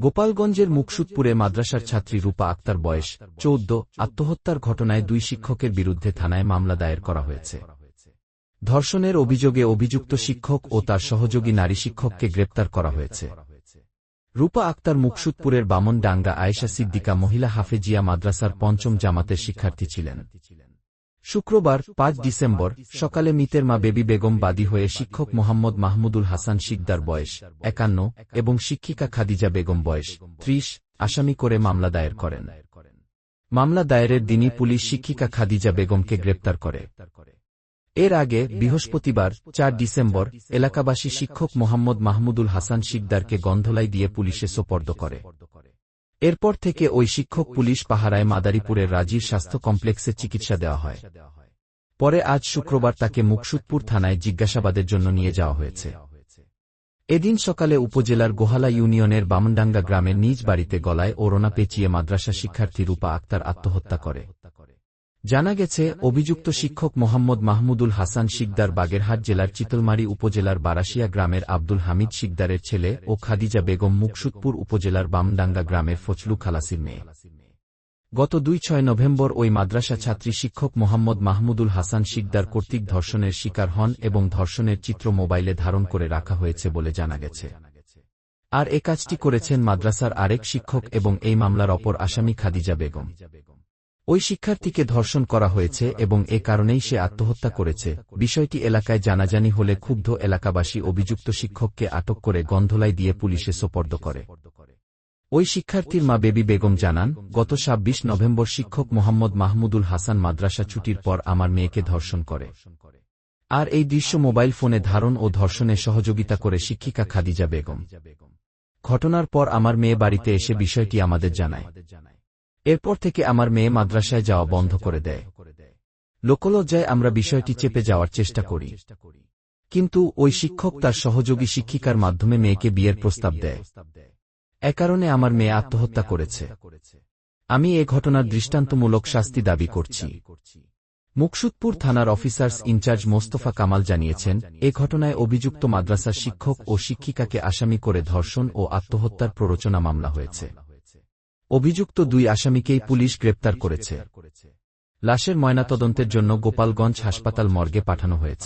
গোপালগঞ্জের মুকসুদপুরে মাদ্রাসার ছাত্রী রূপা আক্তার বয়স চৌদ্দ, আত্মহত্যার ঘটনায় দুই শিক্ষকের বিরুদ্ধে থানায় মামলা দায়ের করা হয়েছে। ধর্ষণের অভিযোগে অভিযুক্ত শিক্ষক ও তার সহযোগী নারী শিক্ষককে গ্রেপ্তার করা হয়েছে। রূপা আক্তার মুকসুদপুরের বামনডাঙ্গা আয়েশা সিদ্দিকা মহিলা হাফেজিয়া মাদ্রাসার পঞ্চম জামাতের শিক্ষার্থী ছিলেন। শুক্রবার পাঁচ ডিসেম্বর সকালে মিতের মা বেবি বেগম বাদী হয়ে শিক্ষক মোহাম্মদ মাহমুদুল হাসান শিকদার বয়স একান্ন এবং শিক্ষিকা খাদিজা বেগম বয়স ত্রিশ আসামি করে মামলা দায়ের করেন। মামলা দায়েরের দিনই পুলিশ শিক্ষিকা খাদিজা বেগমকে গ্রেপ্তার করে। এর আগে বৃহস্পতিবার চার ডিসেম্বর এলাকাবাসী শিক্ষক মোহাম্মদ মাহমুদুল হাসান শিকদারকে গন্ধলাই দিয়ে পুলিশে সোপর্দ করে। এরপর থেকে ওই শিক্ষক পুলিশ পাহারায় মাদারীপুরের রাজির স্বাস্থ্য কমপ্লেক্সে চিকিৎসা দেওয়া হয়। পরে আজ শুক্রবার তাকে মুকসুদপুর থানায় জিজ্ঞাসাবাদের জন্য নিয়ে যাওয়া হয়েছে। এদিন সকালে উপজেলার গোহালা ইউনিয়নের বামনডাঙ্গা গ্রামের নিজ বাড়িতে গলায় ওরোনা পেঁচিয়ে মাদ্রাসা শিক্ষার্থী রূপা আক্তার আত্মহত্যা করে। জানা গেছে, অভিযুক্ত শিক্ষক মোহাম্মদ মাহমুদুল হাসান শিকদার বাগেরহাট জেলার চিতলমারি উপজেলার বারাসিয়া গ্রামের আব্দুল হামিদ শিকদারের ছেলে ও খাদিজা বেগম মুকসুদপুর উপজেলার বামডাঙ্গা গ্রামের ফচলু খালাসির মেয়ে। গত দুই ছয় নভেম্বর ওই মাদ্রাসা ছাত্রী শিক্ষক মোহাম্মদ মাহমুদুল হাসান শিকদার কর্তৃক ধর্ষণের শিকার হন এবং ধর্ষণের চিত্র মোবাইলে ধারণ করে রাখা হয়েছে বলে জানা গেছে। আর এ কাজটি করেছেন মাদ্রাসার আরেক শিক্ষক এবং এই মামলার অপর আসামি খাদিজা বেগম। ওই শিক্ষার্থীকে ধর্ষণ করা হয়েছে এবং এ কারণেই সে আত্মহত্যা করেছে। বিষয়টি এলাকায় জানাজানি হলে ক্ষুব্ধ এলাকাবাসী অভিযুক্ত শিক্ষককে আটক করে গন্ধলাই দিয়ে পুলিশে সোপর্দ করে। ওই শিক্ষার্থীর মা বেবি বেগম জানান, গত ২৬ নভেম্বর শিক্ষক মোহাম্মদ মাহমুদুল হাসান মাদ্রাসা ছুটির পর আমার মেয়েকে ধর্ষণ করে। আর এই দৃশ্য মোবাইল ফোনে ধারণ ও ধর্ষণে সহযোগিতা করে শিক্ষিকা খাদিজা বেগম। ঘটনার পর আমার মেয়ে বাড়িতে এসে বিষয়টি আমাদের জানায়। এরপর থেকে আমার মেয়ে মাদ্রাসায় যাওয়া বন্ধ করে দেয়। লোকলজ্জায় আমরা বিষয়টি চেপে যাওয়ার চেষ্টা করি। কিন্তু ওই শিক্ষক তার সহযোগী শিক্ষিকার মাধ্যমে মেয়েকে বিয়ের প্রস্তাব দেয়। এ কারণে আমার মেয়ে আত্মহত্যা করেছে। আমি এ ঘটনার দৃষ্টান্তমূলক শাস্তি দাবি করছি। মুকসুদপুর থানার অফিসার্স ইনচার্জ মোস্তফা কামাল জানিয়েছেন এ ঘটনায় অভিযুক্ত মাদ্রাসার শিক্ষক ও শিক্ষিকাকে আসামি করে ধর্ষণ ও আত্মহত্যার প্ররোচনা মামলা হয়েছে। অভিযুক্ত দুই আসামিকেই পুলিশ গ্রেপ্তার করেছে। লাশের ময়নাতদন্তের জন্য গোপালগঞ্জ হাসপাতাল মর্গে পাঠানো হয়েছে।